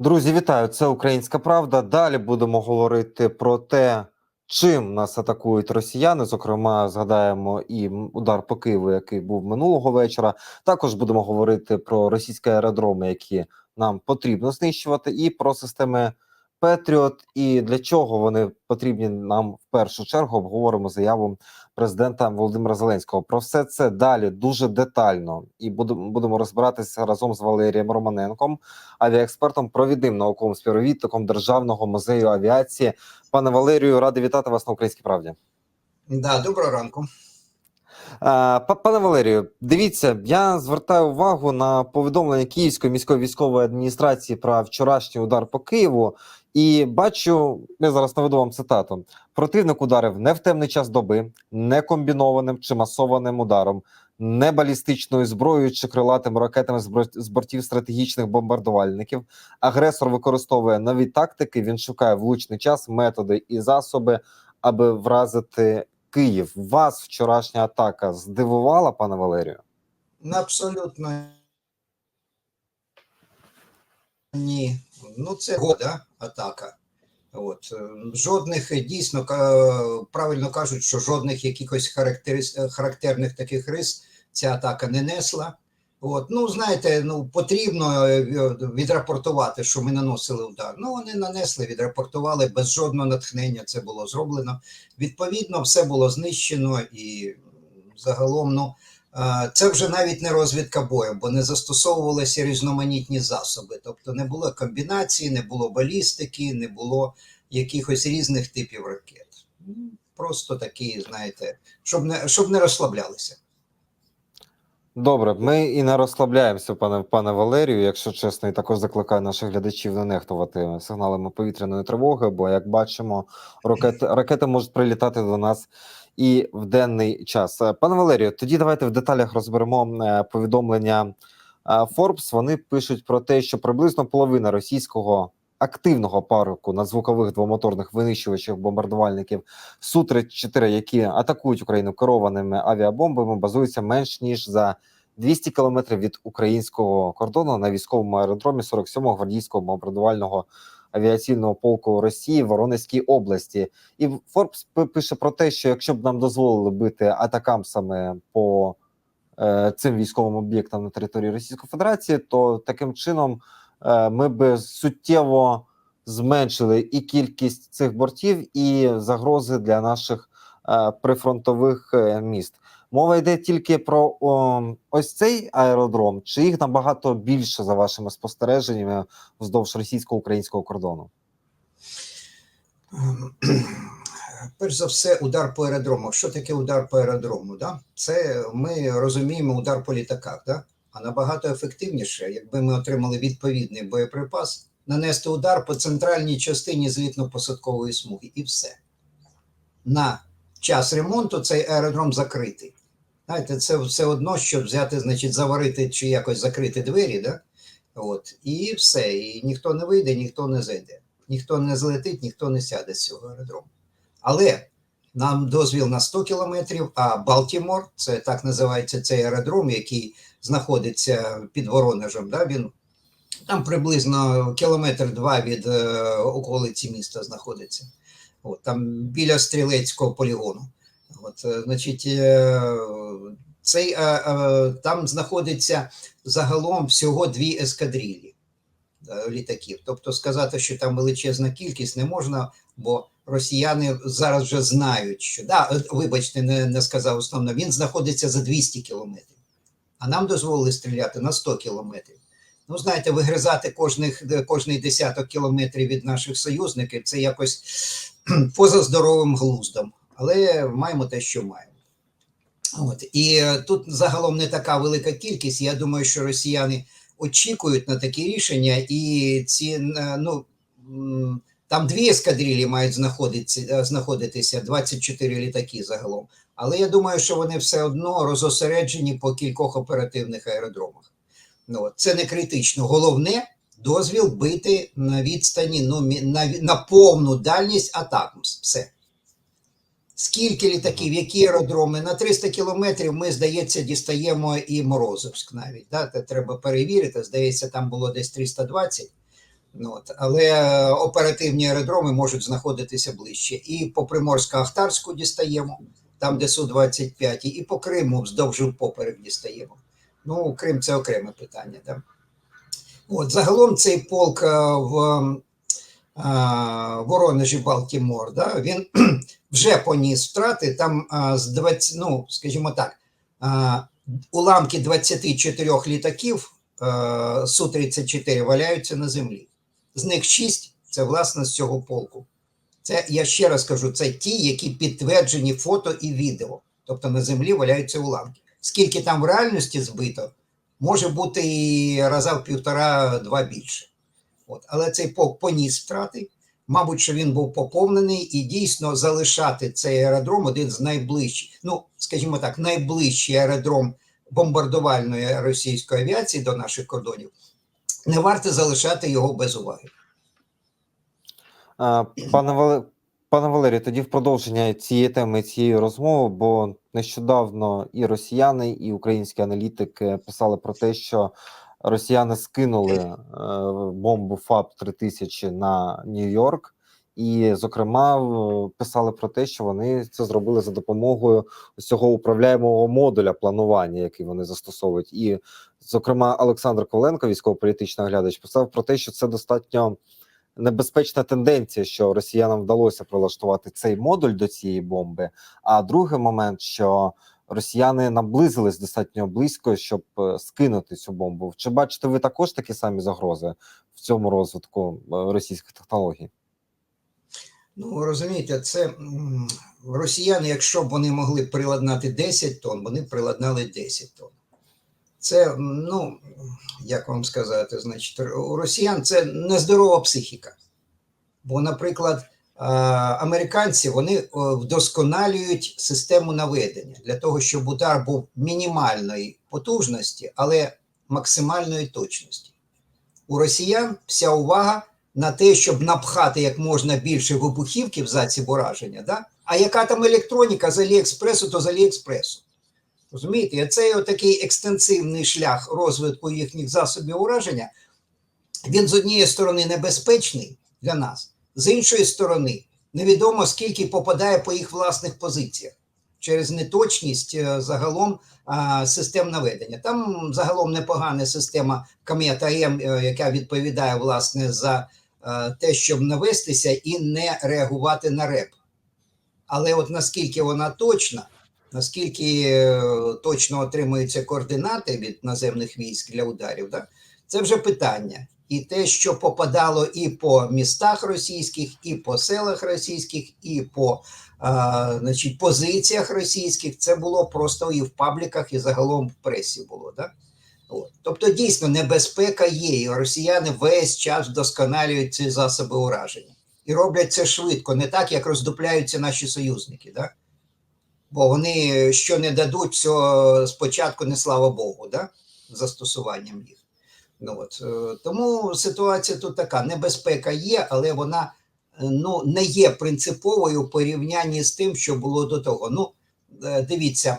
Друзі, вітаю! Це Українська Правда. Далі будемо говорити про те, чим нас атакують росіяни. Зокрема, згадаємо і удар по Києву, який був минулого вечора. Також будемо говорити про російські аеродроми, які нам потрібно знищувати, і про системи Петріот, і для чого вони потрібні нам в першу чергу. Обговоримо заяву президента Володимира Зеленського. Про все це далі дуже детально і будемо розбиратися разом з Валерієм Романенком авіаекспертом, провідним науковим співробітником Державного музею авіації. Пане Валерію, радий вітати вас на Українській правді. Да, доброго ранку. Па- Пане Валерію, дивіться, я звертаю увагу на повідомлення Київської міської військової адміністрації про вчорашній удар по Києву. І бачу, я зараз наведу вам цитату: противник ударив не в темний час доби, не комбінованим чи масованим ударом, не балістичною зброєю чи крилатими ракетами з бортів стратегічних бомбардувальників. Агресор використовує нові тактики. Він шукає влучний час, методи і засоби, аби вразити Київ. Вас вчорашня атака здивувала, пане Валерію? Абсолютно ні. Ну, це года атака. От. Жодних е, дійсно правильно кажуть, що жодних якихось е, характерних таких рис ця атака не несла. От. Ну, знаєте, ну потрібно е, відрапортувати, що ми наносили удар. Ну, вони нанесли, відрапортували без жодного натхнення. Це було зроблено. Відповідно, все було знищено і загалом, ну. Е, Це вже навіть не розвідка бою, бо не застосовувалися різноманітні засоби. Тобто не було комбінації, не було балістики, не було якихось різних типів ракет. Ну, Просто такі, знаєте, щоб не, щоб не розслаблялися. Добре, ми і не розслабляємося, пане пане Валерію. Якщо чесно, і також закликаю наших глядачів не нехтувати сигналами повітряної тривоги. Бо, як бачимо, ракети, ракети можуть прилітати до нас і в денний час. Е, Пане Валерію, тоді давайте в деталях розберемо е, повідомлення е, Forbes. Вони пишуть про те, що приблизно половина російського активного парку надзвукових двомоторних винищувачів бомбардувальників Су-34, які атакують Україну керованими авіабомбами, базуються менш ніж за 200 кілометрів від українського кордону на військовому аеродромі 47-го гвардійського бомбардувального авіаційного полку Росії в Воронезькій області. І Форбс пише про те, що якщо б нам дозволили бити атакам саме по е, цим військовим об'єктам на території Російської Федерації, то таким чином е, ми би суттєво зменшили і кількість цих бортів, і загрози для наших е, прифронтових е, міст. Мова йде тільки про о, ось цей аеродром, чи їх набагато більше за вашими спостереженнями вздовж російсько-українського кордону? Перш за все, удар по аеродрому. Що таке удар по аеродрому? Да? Це ми розуміємо удар по літаках, да? а набагато ефективніше, якби ми отримали відповідний боєприпас, нанести удар по центральній частині злітно-посадкової смуги, і все. На час ремонту цей аеродром закритий. Знаєте, це все одно, щоб взяти, значить, заварити чи якось закрити двері, да? От, і все. І ніхто не вийде, ніхто не зайде, ніхто не злетить, ніхто не сяде з цього аеродрому. Але нам дозвіл на 100 кілометрів, а Балтімор, це так називається цей аеродром, який знаходиться під Воронежем. Да, він там приблизно кілометр два від е, околиці міста знаходиться. От, там біля стрілецького полігону. От, е, значить, е, цей, е, там знаходиться загалом всього дві ескадрилі літаків. Тобто сказати, що там величезна кількість не можна, бо росіяни зараз вже знають, що да, вибачте, не, не сказав основно, він знаходиться за 200 кілометрів, а нам дозволили стріляти на 100 кілометрів. Ну, знаєте, вигризати кожних, кожний десяток кілометрів від наших союзників це якось поза здоровим глуздом. Але маємо те, що маємо. От. І е, тут загалом не така велика кількість. Я думаю, що росіяни очікують на такі рішення, і ці е, ну. там дві ескадрилі мають знаходитися, е, знаходитися 24 літаки загалом. Але я думаю, що вони все одно розосереджені по кількох оперативних аеродромах. Ну, це не критично. Головне дозвіл бити на відстані ну, на, на повну дальність атак. Все. Скільки літаків, які аеродроми? На 300 кілометрів ми, здається, дістаємо і Морозовськ навіть. Да? Це треба перевірити. Здається, там було десь 320. Ну, от. Але е, оперативні аеродроми можуть знаходитися ближче. І по Приморсько-Ахтарську дістаємо, там де Су-25, і по Криму вздовж поперек дістаємо. Ну, Крим це окреме питання. Да? От, загалом цей полк е, в Воронежі Балтімор, да, він вже поніс втрати там е, з 20, ну, скажімо так, е, уламки 24 літаків е, Су-34 валяються на землі. З них 6 – це власне з цього полку. Це я ще раз кажу, це ті, які підтверджені фото і відео. Тобто на землі валяються уламки. Скільки там в реальності збито, може бути і раза в півтора-два більше. От. Але цей полк поніс втрати. Мабуть, що він був поповнений і дійсно залишати цей аеродром один з найближчих, ну скажімо так, найближчий аеродром бомбардувальної російської авіації до наших кордонів. Не варто залишати його без уваги. Пане Вале... Пане Валерію, тоді в продовження цієї теми, цієї розмови, бо нещодавно і росіяни, і українські аналітики писали про те, що росіяни скинули е, бомбу ФАБ 3000 на Нью-Йорк, і, зокрема, писали про те, що вони це зробили за допомогою цього управляємого модуля планування, який вони застосовують. І, зокрема, Олександр Коваленко, військово-політичний оглядач, писав про те, що це достатньо небезпечна тенденція, що росіянам вдалося прилаштувати цей модуль до цієї бомби. А другий момент, що росіяни наблизились достатньо близько, щоб е, скинути цю бомбу. Чи бачите ви також такі самі загрози в цьому розвитку е, російських технологій? Ну розумієте, це росіяни, якщо б вони могли приладнати 10 тонн, вони приладнали 10 тонн. Це, ну, як вам сказати, значить, у росіян це нездорова психіка. Бо, наприклад, американці вони е, вдосконалюють систему наведення для того, щоб удар був мінімальної потужності, але максимальної точності. У росіян вся увага на те, щоб напхати як можна більше вибухівки в засіб ураження, да? а яка там електроніка з Аліекспресу, то з Аліекспресу. Розумієте, цей отакий екстенсивний шлях розвитку їхніх засобів ураження, він з однієї сторони небезпечний для нас, з іншої сторони, невідомо скільки попадає по їх власних позиціях через неточність е, загалом систем наведення. Там загалом непогана система Камета М, е, яка відповідає власне за е, те, щоб навестися і не реагувати на реп. Але от наскільки вона точна, наскільки точно отримуються координати від наземних військ для ударів, да? це вже питання. І те, що попадало і по містах російських, і по селах російських, і по а, значить, позиціях російських, це було просто і в пабліках, і загалом в пресі було. Да? От. Тобто, дійсно, небезпека є, і росіяни весь час вдосконалюють ці засоби ураження. І роблять це швидко, не так, як роздупляються наші союзники. Да? Бо вони що не дадуть, все спочатку не слава Богу, да? застосуванням їх. Ну, от, е, тому ситуація тут така: небезпека є, але вона е, ну, не є принциповою в порівнянні з тим, що було до того. Ну, е, дивіться,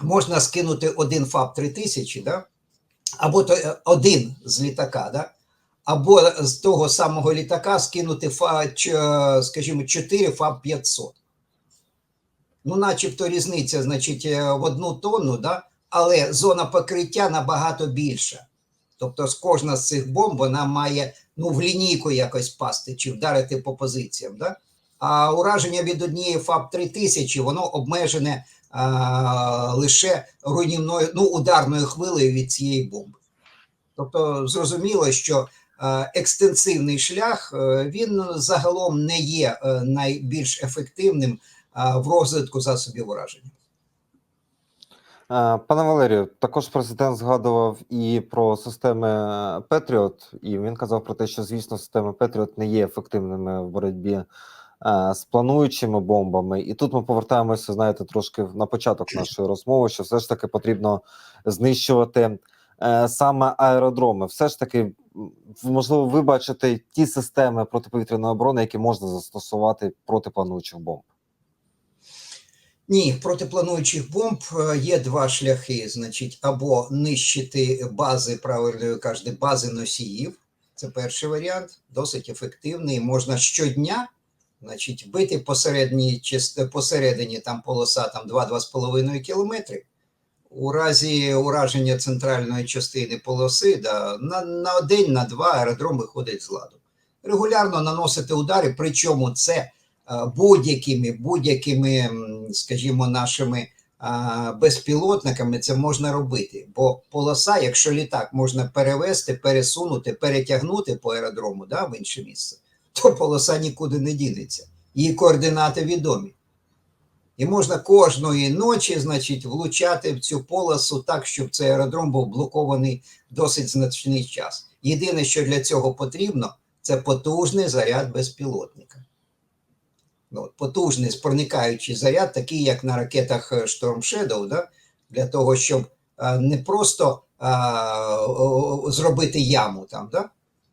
можна скинути один ФАБ 3000, да? або то, один з літака, да? або з того самого літака скинути, фа, скажімо, 4 ФАБ 500. Ну, начебто різниця, значить, в одну тонну, да? але зона покриття набагато більша. Тобто, з кожна з цих бомб вона має ну, в лінійку якось пасти чи вдарити по позиціям. Да? А ураження від однієї ФАБ 3000 воно обмежене а, лише руйнівною, ну, ударною хвилею від цієї бомби. Тобто, зрозуміло, що екстенсивний шлях е, він загалом не є е, найбільш ефективним в розвитку засобів ураження. Е, Пане Валерію, також президент згадував і про системи Петріот, і він казав про те, що звісно системи Петріот не є ефективними в боротьбі е, з плануючими бомбами. І тут ми повертаємося, знаєте, трошки на початок нашої розмови, що все ж таки потрібно знищувати е, саме аеродроми. Все ж таки, можливо, ви бачите ті системи протиповітряної оборони, які можна застосувати проти плануючих бомб. Ні, проти плануючих бомб е, є два шляхи: значить, або нищити бази, правильно ви кажете, бази носіїв. Це перший варіант, досить ефективний. Можна щодня значить, бити посередній, част- посередині там полоса там 2-2,5 кілометри. У разі ураження центральної частини полоси да, на, на день, на два аеродром виходить з ладу. Регулярно наносити удари, причому це будь-якими, будь-якими, скажімо, нашими безпілотниками це можна робити. Бо полоса, якщо літак можна перевести, пересунути, перетягнути по аеродрому да, в інше місце, то полоса нікуди не дінеться. Її координати відомі. І можна кожної ночі, значить, влучати в цю полосу так, щоб цей аеродром був блокований досить значний час. Єдине, що для цього потрібно, це потужний заряд безпілотника. Ну, потужний проникаючий заряд, такий, як на ракетах е, Storm Shadow, да? для того, щоб не просто а, о- зробити яму там, да?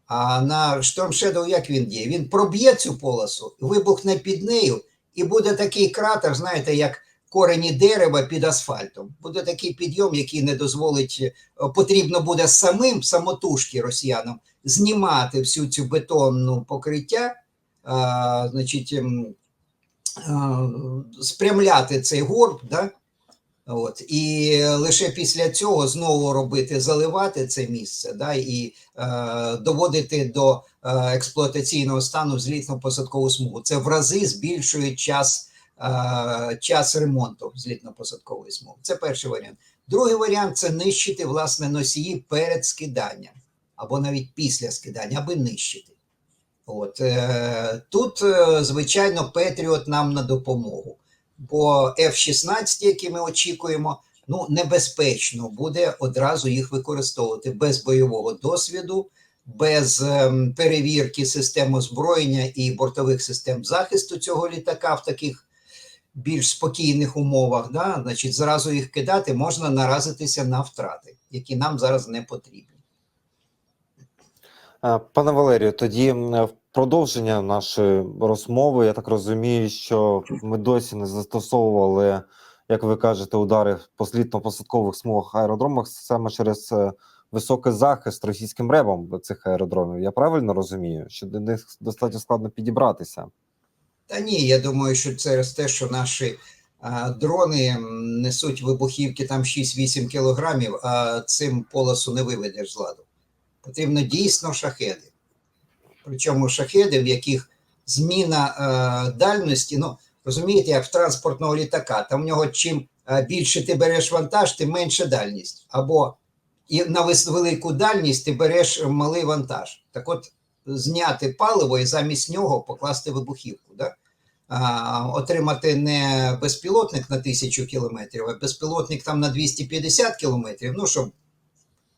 а на Storm Shadow як він діє? Він проб'є цю полосу, вибухне під нею, і буде такий кратер, знаєте, як корені дерева під асфальтом. Буде такий підйом, який не дозволить, е, потрібно буде самим самотужки росіянам знімати всю цю бетонну покриття, а, значить, спрямляти цей горб, да? От, і лише після цього знову робити, заливати це місце, да, і е, доводити до е, експлуатаційного стану злітно-посадкову смугу. Це в рази збільшує час, е, час ремонту злітно-посадкової смуги. Це перший варіант. Другий варіант це нищити власне носії перед скиданням або навіть після скидання, аби нищити. От, е, тут, е, звичайно, Петріот нам на допомогу. Бо F-16, які ми очікуємо, ну небезпечно буде одразу їх використовувати без бойового досвіду, без ем, перевірки систем озброєння і бортових систем захисту цього літака в таких більш спокійних умовах. Да? Значить, зразу їх кидати можна наразитися на втрати, які нам зараз не потрібні. Е, Пане Валерію, тоді в продовження нашої розмови, я так розумію, що ми досі не застосовували, як ви кажете, удари по злітно-посадкових смугах аеродромах саме через е, високий захист російським ребом цих аеродромів. Я правильно розумію, що до них достатньо складно підібратися. Та ні, я думаю, що через те, що наші дрони несуть вибухівки там 6-8 кілограмів, а цим полосу не виведеш з ладу. Потрібно дійсно шахеди. Причому шахеди, в яких зміна е, дальності, ну розумієте, як в транспортного літака, там в нього чим е, більше ти береш вантаж, тим менше дальність. Або і на велику дальність ти береш малий вантаж. Так от зняти паливо і замість нього покласти вибухівку. Да? А, отримати не безпілотник на тисячу кілометрів, а безпілотник там на 250 кілометрів, ну, щоб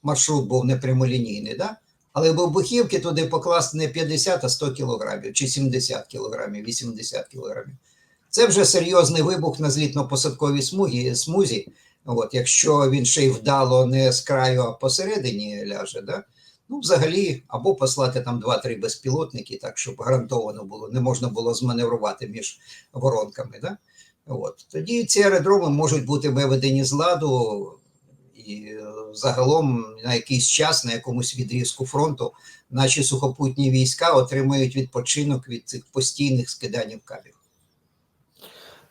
маршрут був не прямолінійний, да? але вибухівки туди покласти не 50, а 100 кілограмів, чи 70 кілограмів, 80 кілограмів. Це вже серйозний вибух на злітно-посадковій смузі, смузі. От, якщо він ще й вдало не з краю, а посередині ляже, да? ну, взагалі, або послати там 2-3 безпілотники, так, щоб гарантовано було, не можна було зманеврувати між воронками. Да? От. Тоді ці аеродроми можуть бути виведені з ладу, і е, загалом на якийсь час, на якомусь відрізку фронту, наші сухопутні війська отримують відпочинок від цих постійних скиданів кабів.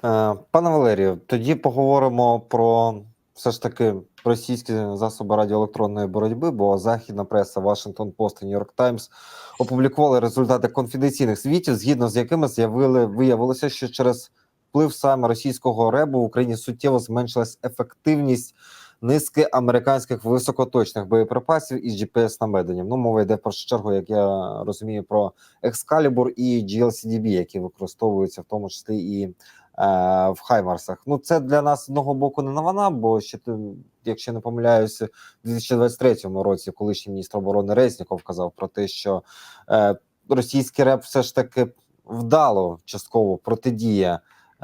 Е, Пане Валерію, тоді поговоримо про все ж таки російські засоби радіоелектронної боротьби, бо західна преса Washington Post і New York Times опублікували результати конфіденційних звітів, згідно з якими з'явили виявилося, що через вплив саме російського ребу в Україні суттєво зменшилась ефективність низки американських високоточних боєприпасів із gps наведенням. Ну, мова йде в першу чергу, як я розумію, про Excalibur і GLCDB, які використовуються в тому числі і е, в Хаймарсах. Ну, це для нас з одного боку не новина, бо ще ти, якщо не помиляюся, у 2023 році колишній міністр оборони Резніков казав про те, що е, російський реп все ж таки вдало частково протидіє е,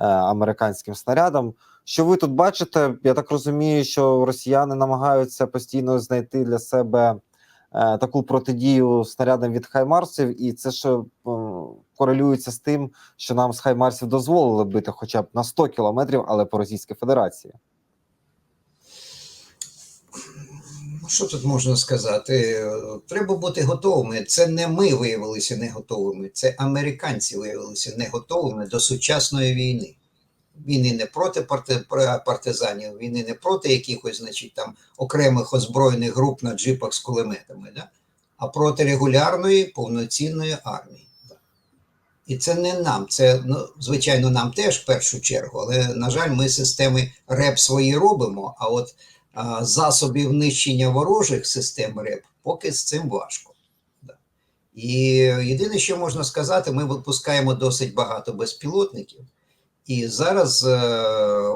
американським снарядам. Що ви тут бачите? Я так розумію, що росіяни намагаються постійно знайти для себе е, таку протидію снарядам від хаймарсів, і це ж е, корелюється з тим, що нам з хаймарсів дозволили бити хоча б на 100 кілометрів, але по Російській Федерації. Ну, що тут можна сказати? Треба бути готовими. Це не ми виявилися не готовими, це американці виявилися не готовими до сучасної війни. Війни не проти парти- пар- партизанів, війни не проти якихось, значить, там окремих озброєних груп на джипах з кулеметами, да? а проти регулярної повноцінної армії. Да. І це не нам, це, ну, звичайно, нам теж в першу чергу, але, на жаль, ми системи РЕП свої робимо, а от а, засобів нищення ворожих систем РЕП, поки з цим важко. Да. І єдине, що можна сказати, ми випускаємо досить багато безпілотників. І зараз е,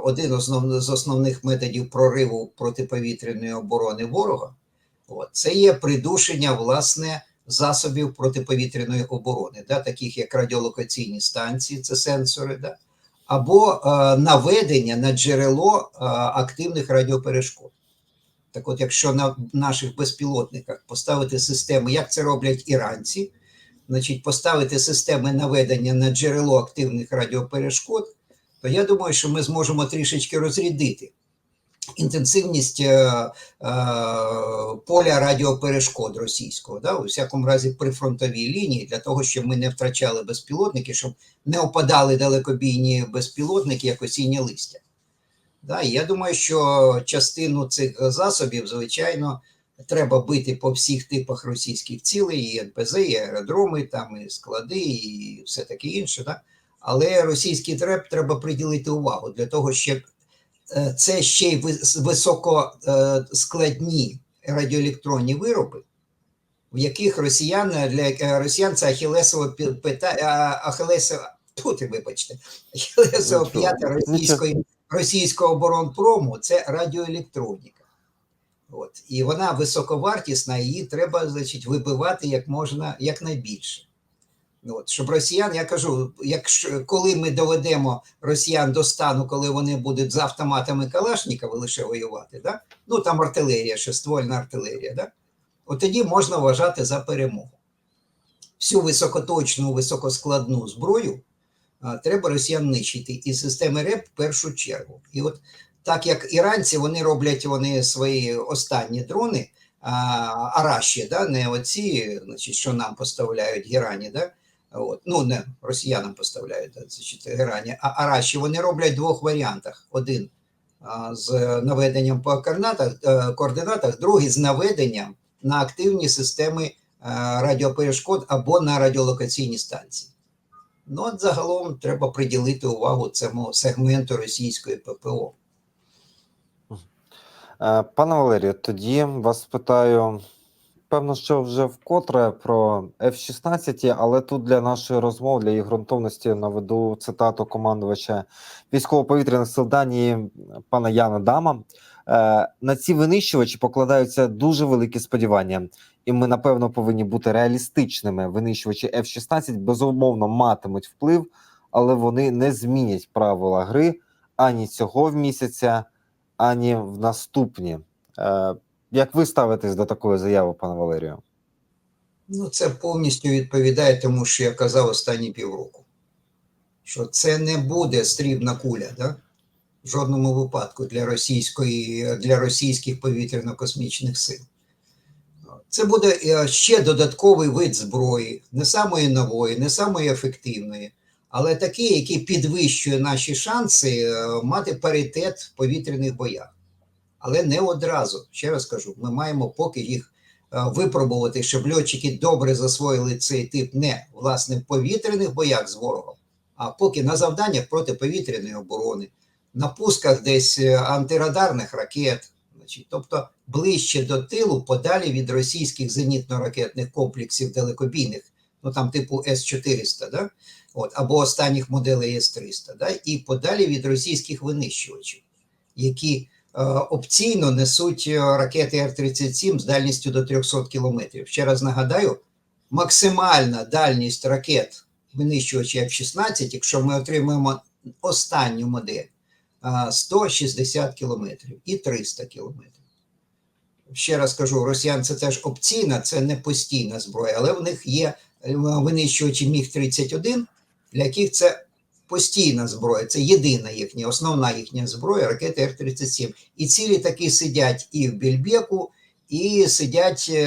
один з основних методів прориву протиповітряної оборони ворога це є придушення власне засобів протиповітряної оборони, да, таких як радіолокаційні станції, це сенсори, да, або е, наведення на джерело е, активних радіоперешкод. Так от, якщо на наших безпілотниках поставити системи, як це роблять іранці, значить, поставити системи наведення на джерело активних радіоперешкод, то я думаю, що ми зможемо трішечки розрядити інтенсивність е, е, поля радіоперешкод російського, да, у всякому разі при фронтовій лінії, для того, щоб ми не втрачали безпілотники, щоб не опадали далекобійні безпілотники, як осіннє листя. Да, і я думаю, що частину цих засобів, звичайно, треба бити по всіх типах російських цілей, і НПЗ, і аеродроми, там, і склади, і все таке інше. Да? Але російський треп треба приділити увагу для того, щоб е, це ще й високоскладні радіоелектронні вироби, в яких росіян для е, росіян це ахілесово пита, ахілесова, тут, вибачте, ахілесова п'ята російської, російського оборонпрому це радіоелектроніка. От. І вона високовартісна, її треба значить, вибивати як можна якнайбільше. От, щоб росіян, я кажу, якщо коли ми доведемо росіян до стану, коли вони будуть з автоматами Калашникова лише воювати, да? ну там артилерія, шествольна артилерія, да? от тоді можна вважати за перемогу. Всю високоточну, високоскладну зброю а, треба росіян нищити, і системи РЕП в першу чергу. І от так як іранці вони роблять вони свої останні дрони, а, араші, да, не оці, значить, що нам поставляють герані, да, От. Ну, не росіянам поставляють герані, а араші вони роблять в двох варіантах: один з наведенням по координатах, е, координатах, другий з наведенням на активні системи е, радіоперешкод або на радіолокаційні станції. Ну, от загалом треба приділити увагу цьому сегменту російської ППО. Е, Пане Валерію, тоді вас питаю. Певно, що вже вкотре про F-16, але тут для нашої розмови, для її ґрунтовності наведу цитату командувача військово-повітряних сил Данії пана Яна Дама. Е, На ці винищувачі покладаються дуже великі сподівання, і ми напевно повинні бути реалістичними. Винищувачі F-16 безумовно матимуть вплив, але вони не змінять правила гри ані цього місяця, ані в наступні. Як ви ставитесь до такої заяви, пане Валерію? Ну, це повністю відповідає тому, що я казав останні півроку. Що це не буде стрібна куля, да? в жодному випадку для, російської, для російських повітряно-космічних сил. Це буде е, ще додатковий вид зброї, не самої нової, не самої ефективної, але такий, який підвищує наші шанси е, мати паритет в повітряних боях. Але не одразу. Ще раз кажу, ми маємо поки їх е, випробувати, щоб льотчики добре засвоїли цей тип не власне в повітряних боях з ворогом, а поки на завданнях протиповітряної оборони, на пусках десь е, антирадарних ракет, значить, тобто ближче до тилу, подалі від російських зенітно-ракетних комплексів далекобійних, ну там типу С-400, да? От, або останніх моделей С-300, да? і подалі від російських винищувачів, які опційно несуть е, ракети Р-37 з дальністю до 300 кілометрів. Ще раз нагадаю, максимальна дальність ракет винищувачів F-16, якщо ми отримаємо останню модель, е, 160 кілометрів і 300 кілометрів. Ще раз кажу, росіян це теж опційна, це не постійна зброя, але в них є е, винищувачі Міг-31, для яких це постійна зброя, це єдина їхня, основна їхня зброя, ракети Р-37. І ці літаки сидять і в Більбеку, і сидять е,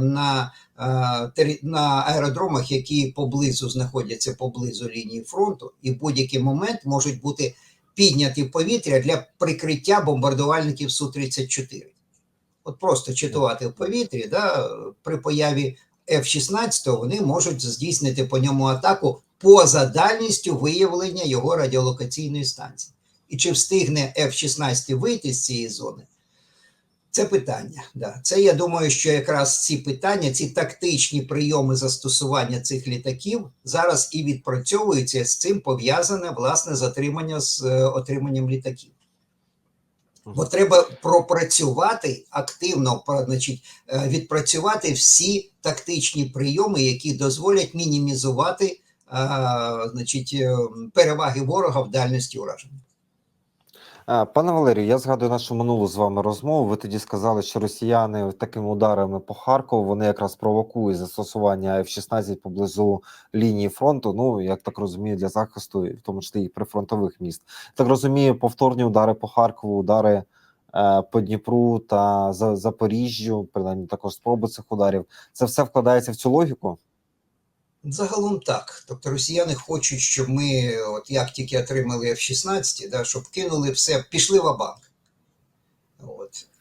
на, е, на аеродромах, які поблизу знаходяться поблизу лінії фронту, і в будь-який момент можуть бути підняті в повітря для прикриття бомбардувальників Су-34. От просто читувати в повітрі, да, при появі F-16 вони можуть здійснити по ньому атаку поза дальністю виявлення його радіолокаційної станції. І чи встигне F-16 вийти з цієї зони? Це питання. Да. Це я думаю, що якраз ці питання, ці тактичні прийоми застосування цих літаків зараз і відпрацьовуються з цим пов'язане власне затримання з е, отриманням літаків. Бо треба пропрацювати активно, значить, е, відпрацювати всі тактичні прийоми, які дозволять мінімізувати е, значить, е, переваги ворога в дальності ураження. Пане Валерію, я згадую нашу минулу з вами розмову. Ви тоді сказали, що росіяни такими ударами по Харкову вони якраз провокують застосування F-16 поблизу лінії фронту. Ну я так розумію, для захисту, в тому числі і прифронтових міст. Так розумію, повторні удари по Харкову, удари е, по Дніпру та За- Запоріжжю, принаймні також спроби цих ударів. Це все вкладається в цю логіку. Загалом так. Тобто росіяни хочуть, щоб ми, от як тільки отримали F-16, да, щоб кинули все, пішли в абанк.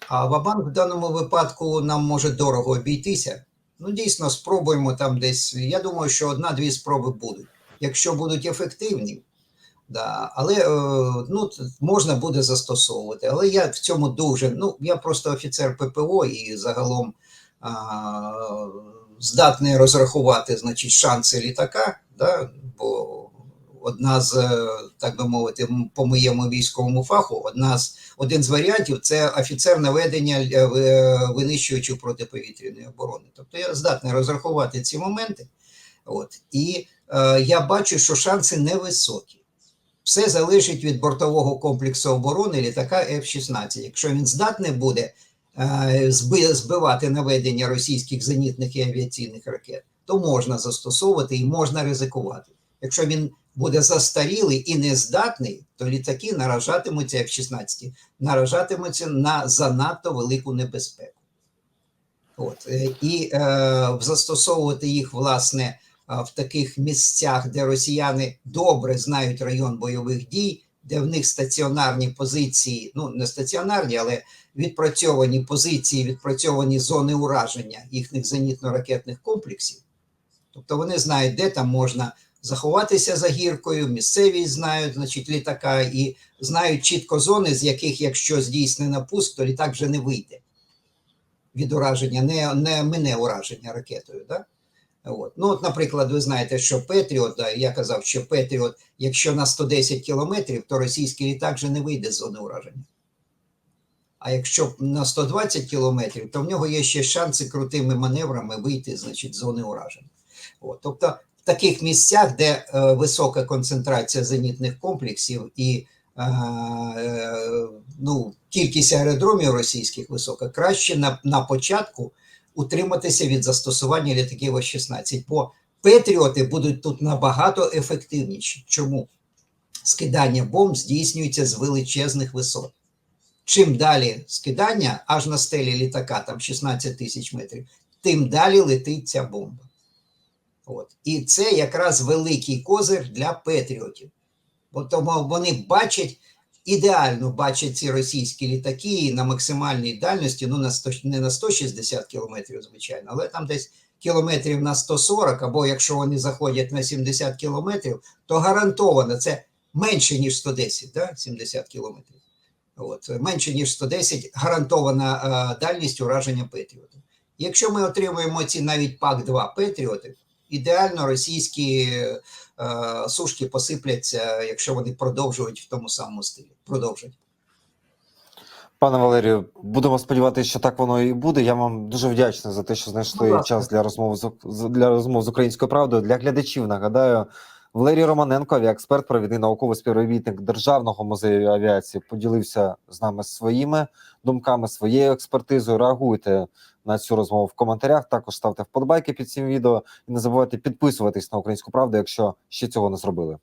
А вабанк в даному випадку нам може дорого обійтися. Ну, дійсно, спробуємо там десь. Я думаю, що одна-дві спроби будуть. Якщо будуть ефективні, да, але е, ну, можна буде застосовувати. Але я в цьому дуже. Ну, я просто офіцер ППО і загалом а, здатний розрахувати значить, шанси літака, да, бо одна з, е, так би мовити, по моєму військовому фаху, одна з один з варіантів це офіцер наведення е, е, винищувачів протиповітряної оборони. Тобто я здатний розрахувати ці моменти. От, і е, я бачу, що шанси невисокі. Все залежить від бортового комплексу оборони літака F-16. Якщо він здатний буде збивати наведення російських зенітних і авіаційних ракет, то можна застосовувати і можна ризикувати. Якщо він буде застарілий і нездатний, то літаки наражатимуться F-16, наражатимуться на занадто велику небезпеку. От, е, і е, застосовувати їх, власне, в таких місцях, де росіяни добре знають район бойових дій, де в них стаціонарні позиції, ну не стаціонарні, але відпрацьовані позиції, відпрацьовані зони ураження їхніх зенітно-ракетних комплексів. Тобто вони знають, де там можна заховатися за гіркою, місцевість знають, значить, літака, і знають чітко зони, з яких, якщо здійснена пуск, то літак вже не вийде від ураження, не, не мине ураження ракетою. Да? От. Ну, от, наприклад, ви знаєте, що Петріот, я казав, що Петріот, якщо на 110 кілометрів, то російський літак вже не вийде з зони ураження. А якщо на 120 кілометрів, то в нього є ще шанси крутими маневрами вийти значить, з зони ураження. От. Тобто, в таких місцях, де е, висока концентрація зенітних комплексів і е, е, ну, кількість аеродромів російських висока, краще на, на початку утриматися від застосування літаків F-16, бо Петріоти будуть тут набагато ефективніші. Чому? Скидання бомб здійснюється з величезних висот. Чим далі скидання, аж на стелі літака, там 16 тисяч метрів, тим далі летить ця бомба. От. І це якраз великий козир для Петріотів. Бо тому вони бачать, ідеально бачать ці російські літаки на максимальній дальності, ну на 100, не на 160 кілометрів, звичайно, але там десь кілометрів на 140, або якщо вони заходять на 70 кілометрів, то гарантовано це менше, ніж 110, да? 70 кілометрів. От, менше, ніж 110, гарантована е, дальність ураження Петріота. Якщо ми отримуємо ці навіть ПАК-2 Петріоти, ідеально російські сушки посипляться, якщо вони продовжують в тому самому стилі. Продовжать. Пане Валерію, будемо сподіватися, що так воно і буде. Я вам дуже вдячний за те, що знайшли час для розмови з з- для розмов з українською правдою. Для глядачів нагадаю, Валерій Романенко, авіаексперт, провідний науковий співробітник Державного музею авіації, поділився з нами своїми думками, своєю експертизою. Реагуйте на цю розмову в коментарях. Також ставте вподобайки під цим відео і не забувайте підписуватись на українську правду, якщо ще цього не зробили.